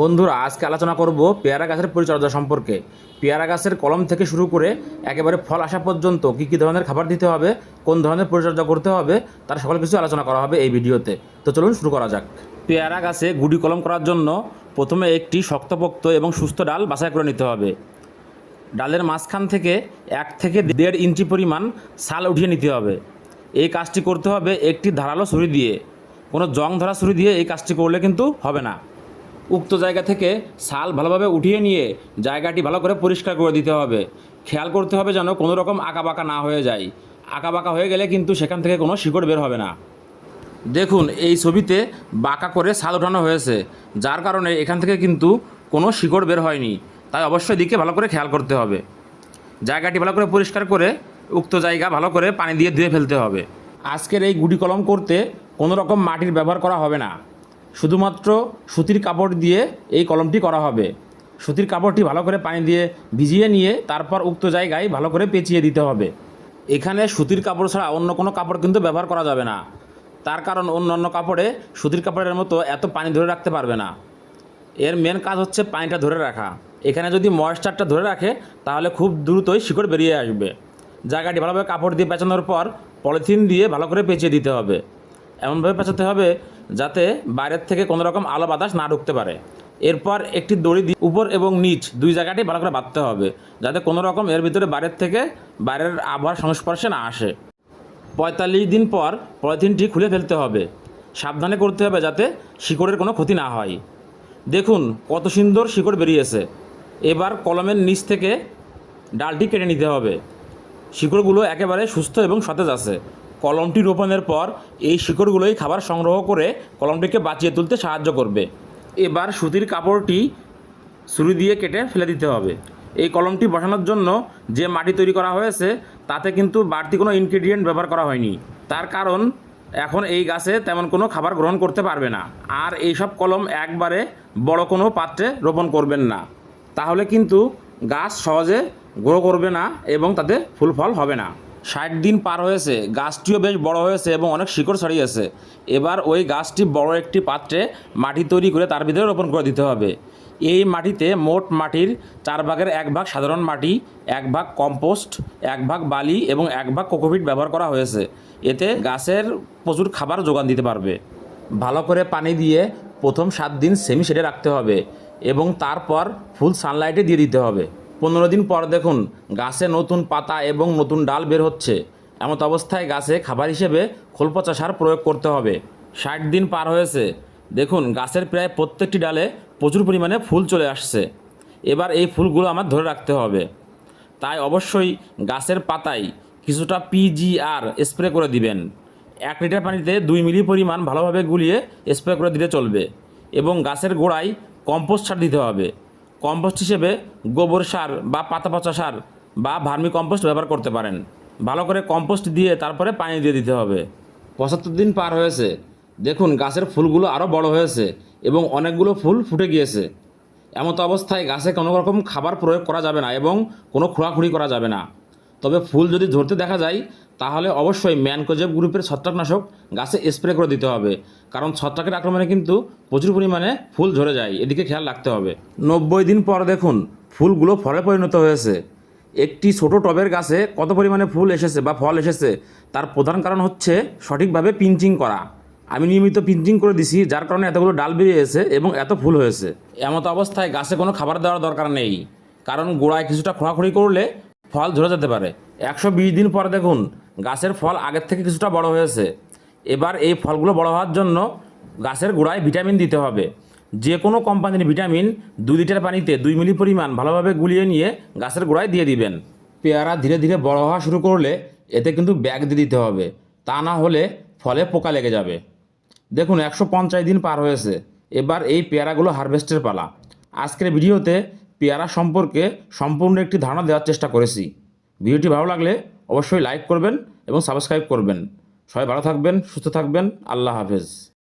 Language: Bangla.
বন্ধুরা, আজকে আলোচনা করব পেয়ারা গাছের পরিচর্যা সম্পর্কে। পেয়ারা গাছের কলম থেকে শুরু করে একেবারে ফল আসা পর্যন্ত কী কী ধরনের খাবার দিতে হবে, কোন ধরনের পরিচর্যা করতে হবে, তার সকল কিছু আলোচনা করা হবে এই ভিডিওতে। তো চলুন শুরু করা যাক। পেয়ারা গাছে গুড়ি কলম করার জন্য প্রথমে একটি শক্তপোক্ত এবং সুস্থ ডাল বাছাই করে নিতে হবে। ডালের মাঝখান থেকে এক থেকে দেড় ইঞ্চি পরিমাণ ছাল উঠিয়ে নিতে হবে। এই কাজটি করতে হবে একটি ধারালো ছুরি দিয়ে। কোনো জং ধরা ছুরি দিয়ে এই কাজটি করলে কিন্তু হবে না। উক্ত জায়গা থেকে ছাল ভালোভাবে উঠিয়ে নিয়ে জায়গাটি ভালো করে পরিষ্কার করে দিতে হবে। খেয়াল করতে হবে যেন কোনো রকম আঁকাবাঁকা না হয়ে যায়। আঁকাবাঁকা হয়ে গেলে কিন্তু সেখান থেকে কোনো শিকড় বের হবে না। দেখুন, এই ছবিতে বাঁকা করে ছাল ওঠানো হয়েছে, যার কারণে এখান থেকে কিন্তু কোনো শিকড় বের হয়নি। তাই অবশ্যই দিকে ভালো করে খেয়াল করতে হবে। জায়গাটি ভালো করে পরিষ্কার করে উক্ত জায়গা ভালো করে পানি দিয়ে ধুয়ে ফেলতে হবে। আজকের এই গুটি কলম করতে কোনো রকম মাটির ব্যবহার করা হবে না। শুধুমাত্র সুতির কাপড় দিয়ে এই কলমটি করা হবে। সুতির কাপড়টি ভালো করে পানি দিয়ে ভিজিয়ে নিয়ে তারপর উক্ত জায়গায় ভালো করে পেঁচিয়ে দিতে হবে। এখানে সুতির কাপড় ছাড়া অন্য কোনো কাপড় কিন্তু ব্যবহার করা যাবে না। তার কারণ অন্য অন্য কাপড়ে সুতির কাপড়ের মতো এত পানি ধরে রাখতে পারবে না। এর মেন কাজ হচ্ছে পানিটা ধরে রাখা। এখানে যদি ময়েশ্চারটা ধরে রাখে, তাহলে খুব দ্রুতই শিকড় বেরিয়ে আসবে। জায়গাটি ভালোভাবে কাপড় দিয়ে পেঁচানোর পর পলিথিন দিয়ে ভালো করে পেঁচিয়ে দিতে হবে। এমনভাবে পেঁচাতে হবে যাতে বাইরের থেকে কোনো রকম আলো বাতাস না ঢুকতে পারে। এরপর একটি দড়ি দিয়ে উপর এবং নিচ দুই জায়গাটি ভালো করে বাঁধতে হবে, যাতে কোনো রকম এর ভিতরে বাইরের থেকে বাইরের আবহাওয়ার সংস্পর্শে না আসে। পঁয়তাল্লিশ দিন পর পলিথিনটি খুলে ফেলতে হবে। সাবধানে করতে হবে যাতে শিকড়ের কোনো ক্ষতি না হয়। দেখুন কত সুন্দর শিকড় বেরিয়েছে। এবার কলমের নিচ থেকে ডালটি কেটে নিতে হবে। শিকড়গুলো একেবারে সুস্থ এবং সতেজ আছে। কলমটি রোপণের পর এই শিকড়গুলোই খাবার সংগ্রহ করে কলমটিকে বাঁচিয়ে তুলতে সাহায্য করবে। এবার সুতির কাপড়টি ছুরি দিয়ে কেটে ফেলে দিতে হবে। এই কলমটি বসানোর জন্য যে মাটি তৈরি করা হয়েছে, তাতে কিন্তু বাড়তি কোনো ইনগ্রিডিয়েন্ট ব্যবহার করা হয়নি। তার কারণ, এখন এই গাছে তেমন কোনো খাবার গ্রহণ করতে পারবে না। আর এইসব কলম একবারে বড় কোনো পাত্রে রোপণ করবেন না। তাহলে কিন্তু গাছ সহজে গ্রো করবে না এবং তাতে ফুল ফল হবে না। ষাট দিন পার হয়েছে, গাছটিও বেশ বড় হয়েছে এবং অনেক শিকড় ছড়িয়েছে। এবার ওই গাছটি বড় একটি পাত্রে মাটি তৈরি করে তার ভিতরে রোপণ করে দিতে হবে। এই মাটিতে মোট মাটির চার ভাগের এক ভাগ সাধারণ মাটি, এক ভাগ কম্পোস্ট, এক ভাগ বালি এবং এক ভাগ কোকোপিট ব্যবহার করা হয়েছে। এতে গাছের প্রচুর খাবার যোগান দিতে পারবে। ভালো করে পানি দিয়ে প্রথম সাত দিন সেমি শেডে রাখতে হবে এবং তারপর ফুল সানলাইটে দিয়ে দিতে হবে। পনেরো দিন পর দেখুন গাছে নতুন পাতা এবং নতুন ডাল বের হচ্ছে। এমত অবস্থায় গাছে খাবার হিসেবে খোলপচা সার প্রয়োগ করতে হবে। ষাট দিন পার হয়েছে। দেখুন গাছের প্রায় প্রত্যেকটি ডালে প্রচুর পরিমাণে ফুল চলে আসছে। এবার এই ফুলগুলো আমার ধরে রাখতে হবে। তাই অবশ্যই গাছের পাতায় কিছুটা পিজিআর স্প্রে করে দিবেন। এক লিটার পানিতে দুই মিলি পরিমাণ ভালোভাবে গুলিয়ে স্প্রে করে দিলে চলবে এবং গাছের গোড়ায় কম্পোস্ট সার দিতে হবে। কম্পোস্ট হিসেবে গোবর সার বা পাতা পচা সার বা ভার্মি কম্পোস্ট ব্যবহার করতে পারেন। ভালো করে কম্পোস্ট দিয়ে তারপরে পানি দিয়ে দিতে হবে। পঁচাত্তর দিন পার হয়েছে। দেখুন, গাছের ফুলগুলো আরও বড় হয়েছে এবং অনেকগুলো ফুল ফুটে গিয়েছে। এমতো অবস্থায় গাছে কোনো রকম খাবার প্রয়োগ করা যাবে না এবং কোনো খোঁড়াখুড়ি করা যাবে না। তবে ফুল যদি ধরতে দেখা যায় তাহলে অবশ্যই ম্যানকোজেব গ্রুপের ছত্রাকনাশক গাছে স্প্রে করে দিতে হবে। কারণ ছত্রাকের আক্রমণে কিন্তু প্রচুর পরিমাণে ফুল ঝরে যায়। এদিকে খেয়াল রাখতে হবে। নব্বই দিন পর দেখুন, ফুলগুলো ফলে পরিণত হয়েছে। একটি ছোট টবের গাছে কত পরিমাণে ফুল এসেছে বা ফল এসেছে, তার প্রধান কারণ হচ্ছে সঠিকভাবে পিঞ্চিং করা। আমি নিয়মিত পিঞ্চিং করে দিছি, যার কারণে এতগুলো ডাল বেরিয়েছে এবং এত ফুল হয়েছে। এমতো অবস্থায় গাছে কোনো খাবার দেওয়ার দরকার নেই। কারণ গোড়ায় কিছুটা খোঁড়াখুড়ি করলে ফল ঝরে যেতে পারে। একশো বিশ দিন পর দেখুন গাছের ফল আগের থেকে কিছুটা বড় হয়েছে। এবার এই ফলগুলো বড় হওয়ার জন্য গাছের গোড়ায় ভিটামিন দিতে হবে। যে কোনো কোম্পানির ভিটামিন দুই লিটার পানিতে দুই মিলি পরিমাণ ভালোভাবে গুলিয়ে নিয়ে গাছের গোড়ায় দিয়ে দিবেন। পেয়ারা ধীরে ধীরে বড় হওয়া শুরু করলে এতে কিন্তু ব্যাগ দিয়ে দিতে হবে। তা না হলে ফলে পোকা লেগে যাবে। দেখুন, একশো পঞ্চাশ দিন পার হয়েছে। এবার এই পেয়ারাগুলো হারভেস্টের পালা। আজকের ভিডিওতে পেয়ারা সম্পর্কে সম্পূর্ণ একটি ধারণা দেওয়ার চেষ্টা করেছি। ভিডিওটি ভালো লাগলে অবশ্যই লাইক করবেন এবং সাবস্ক্রাইব করবেন। সবাই ভালো থাকবেন সুস্থ থাকবেন। আল্লাহ হাফেজ।